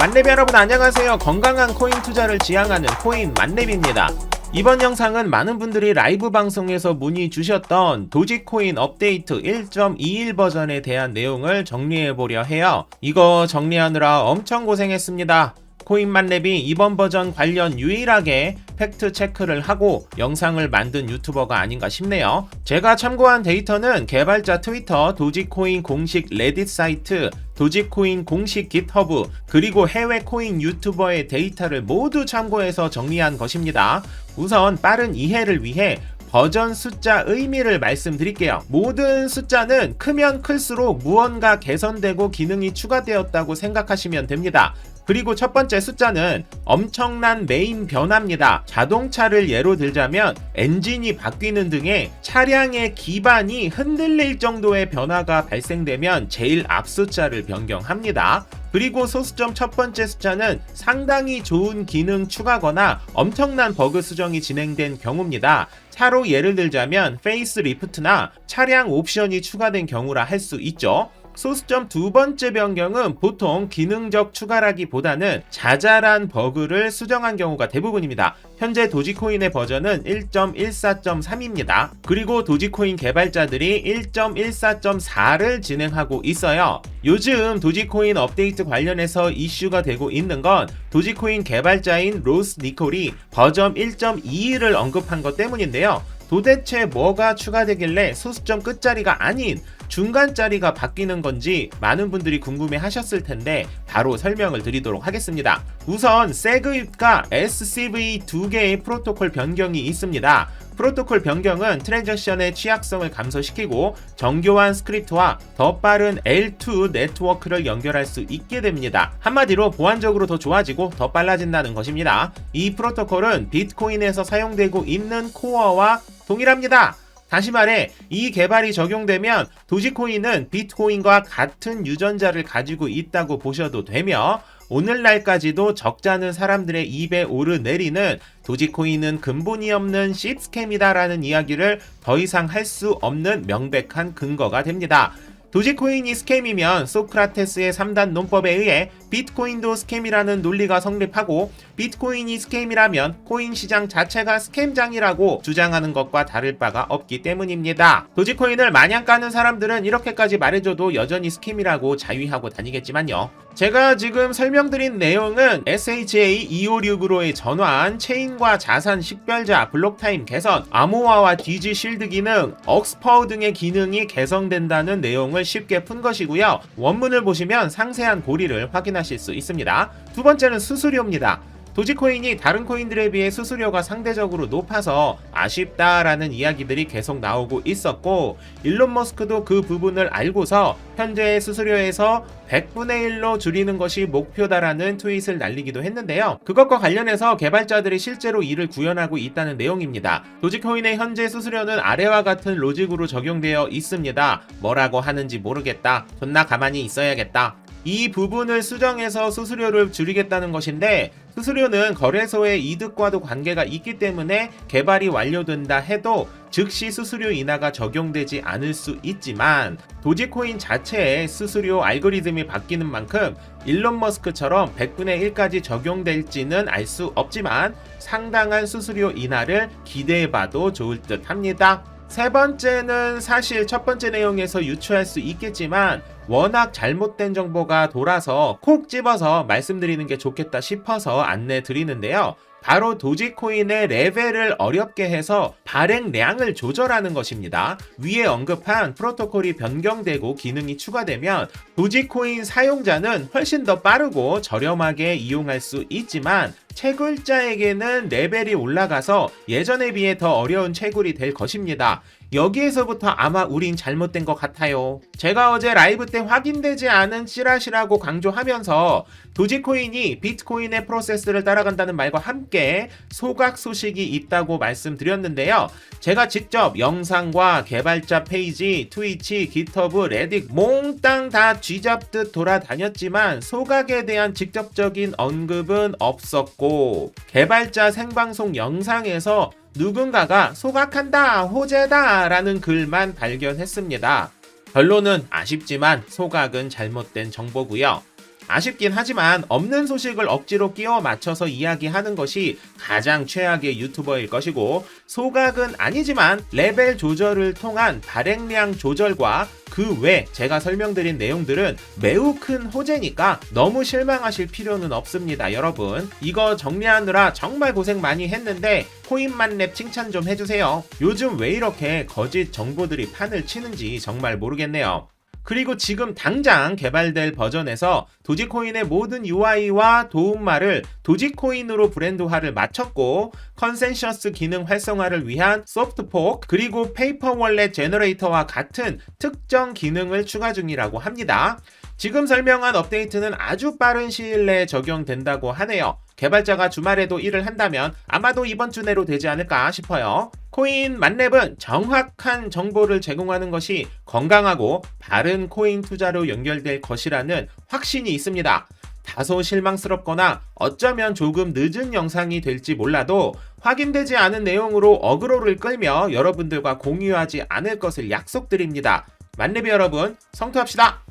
만렙 여러분 안녕하세요. 건강한 코인 투자를 지향하는 코인 만렙입니다. 이번 영상은 많은 분들이 라이브 방송에서 문의 주셨던 도지코인 업데이트 1.21 버전에 대한 내용을 정리해 보려 해요. 이거 정리하느라 엄청 고생했습니다. 코인만렙이 이번 버전 관련 유일하게 팩트 체크를 하고 영상을 만든 유튜버가 아닌가 싶네요. 제가 참고한 데이터는 개발자 트위터, 도지코인 공식 레딧 사이트, 도지코인 공식 깃허브, 그리고 해외 코인 유튜버의 데이터를 모두 참고해서 정리한 것입니다. 우선 빠른 이해를 위해 버전 숫자 의미를 말씀드릴게요. 모든 숫자는 크면 클수록 무언가 개선되고 기능이 추가되었다고 생각하시면 됩니다. 그리고 첫 번째 숫자는 엄청난 메인 변화입니다. 자동차를 예로 들자면 엔진이 바뀌는 등의 차량의 기반이 흔들릴 정도의 변화가 발생되면 제일 앞 숫자를 변경합니다. 그리고 소수점 첫 번째 숫자는 상당히 좋은 기능 추가거나 엄청난 버그 수정이 진행된 경우입니다. 차로 예를 들자면 페이스 리프트나 차량 옵션이 추가된 경우라 할 수 있죠. 소수점 두 번째 변경은 보통 기능적 추가라기보다는 자잘한 버그를 수정한 경우가 대부분입니다. 현재 도지코인의 버전은 1.14.3입니다. 그리고 도지코인 개발자들이 1.14.4를 진행하고 있어요. 요즘 도지코인 업데이트 관련해서 이슈가 되고 있는 건 도지코인 개발자인 로스 니콜이 버전 1.21을 언급한 것 때문인데요. 도대체 뭐가 추가되길래 소수점 끝자리가 아닌 중간자리가 바뀌는 건지 많은 분들이 궁금해 하셨을 텐데 바로 설명을 드리도록 하겠습니다. 우선 세그입과 SCV 두 개의 프로토콜 변경이 있습니다. 프로토콜 변경은 트랜잭션의 취약성을 감소시키고 정교한 스크립트와 더 빠른 L2 네트워크를 연결할 수 있게 됩니다. 한마디로 보안적으로 더 좋아지고 더 빨라진다는 것입니다. 이 프로토콜은 비트코인에서 사용되고 있는 코어와 동일합니다. 다시 말해 이 개발이 적용되면 도지코인은 비트코인과 같은 유전자를 가지고 있다고 보셔도 되며 오늘날까지도 적잖은 사람들의 입에 오르내리는 도지코인은 근본이 없는 씹스캠이다라는 이야기를 더 이상 할 수 없는 명백한 근거가 됩니다. 도지코인이 스캠이면 소크라테스의 3단 논법에 의해 비트코인도 스캠이라는 논리가 성립하고 비트코인이 스캠이라면 코인 시장 자체가 스캠장이라고 주장하는 것과 다를 바가 없기 때문입니다. 도지코인을 마냥 까는 사람들은 이렇게까지 말해줘도 여전히 스캠이라고 자위하고 다니겠지만요. 제가 지금 설명드린 내용은 SHA 256으로의 전환, 체인과 자산 식별자, 블록타임 개선, 아모아와 디지 실드 기능, 억스퍼 등의 기능이 개선된다는 내용을 쉽게 푼 것이고요. 원문을 보시면 상세한 고리를 확인하실 수 있습니다. 두 번째는 수수료입니다. 도지코인이 다른 코인들에 비해 수수료가 상대적으로 높아서 아쉽다라는 이야기들이 계속 나오고 있었고 일론 머스크도 그 부분을 알고서 현재의 수수료에서 100분의 1로 줄이는 것이 목표다라는 트윗을 날리기도 했는데요. 그것과 관련해서 개발자들이 실제로 이를 구현하고 있다는 내용입니다. 도지코인의 현재 수수료는 아래와 같은 로직으로 적용되어 있습니다. 뭐라고 하는지 모르겠다. 존나 가만히 있어야겠다. 이 부분을 수정해서 수수료를 줄이겠다는 것인데 수수료는 거래소의 이득과도 관계가 있기 때문에 개발이 완료된다 해도 즉시 수수료 인하가 적용되지 않을 수 있지만 도지코인 자체의 수수료 알고리즘이 바뀌는 만큼 일론 머스크처럼 100분의 1까지 적용될지는 알 수 없지만 상당한 수수료 인하를 기대해봐도 좋을 듯 합니다. 세 번째는 사실 첫 번째 내용에서 유추할 수 있겠지만 워낙 잘못된 정보가 돌아서 콕 집어서 말씀드리는 게 좋겠다 싶어서 안내 드리는데요. 바로 도지코인의 레벨을 어렵게 해서 발행량을 조절하는 것입니다. 위에 언급한 프로토콜이 변경되고 기능이 추가되면 도지코인 사용자는 훨씬 더 빠르고 저렴하게 이용할 수 있지만 채굴자에게는 레벨이 올라가서 예전에 비해 더 어려운 채굴이 될 것입니다. 여기에서부터 아마 우린 잘못된 것 같아요. 제가 어제 라이브 때 확인되지 않은 찌라시라고 강조하면서 도지코인이 비트코인의 프로세스를 따라간다는 말과 함께 소각 소식이 있다고 말씀드렸는데요. 제가 직접 영상과 개발자 페이지, 트위치, 깃허브, 레딧 몽땅 다 쥐잡듯 돌아다녔지만 소각에 대한 직접적인 언급은 없었고 개발자 생방송 영상에서 누군가가 소각한다, 호재다 라는 글만 발견했습니다. 결론은 아쉽지만 소각은 잘못된 정보고요. 아쉽긴 하지만 없는 소식을 억지로 끼워 맞춰서 이야기하는 것이 가장 최악의 유튜버일 것이고 소각은 아니지만 레벨 조절을 통한 발행량 조절과 그 외 제가 설명드린 내용들은 매우 큰 호재니까 너무 실망하실 필요는 없습니다 여러분. 이거 정리하느라 정말 고생 많이 했는데 코인만랩 칭찬 좀 해주세요. 요즘 왜 이렇게 거짓 정보들이 판을 치는지 정말 모르겠네요 그리고 지금 당장 개발될 버전에서 도지코인의 모든 UI와 도움말을 도지코인으로 브랜드화를 마쳤고 컨센셔스 기능 활성화를 위한 소프트포크 그리고 페이퍼 월렛 제너레이터와 같은 특정 기능을 추가 중이라고 합니다. 지금 설명한 업데이트는 아주 빠른 시일 내에 적용된다고 하네요. 개발자가 주말에도 일을 한다면 아마도 이번 주 내로 되지 않을까 싶어요. 코인 만렙은 정확한 정보를 제공하는 것이 건강하고 바른 코인 투자로 연결될 것이라는 확신이 있습니다. 다소 실망스럽거나 어쩌면 조금 늦은 영상이 될지 몰라도 확인되지 않은 내용으로 어그로를 끌며 여러분들과 공유하지 않을 것을 약속드립니다. 만렙이 여러분, 성투합시다!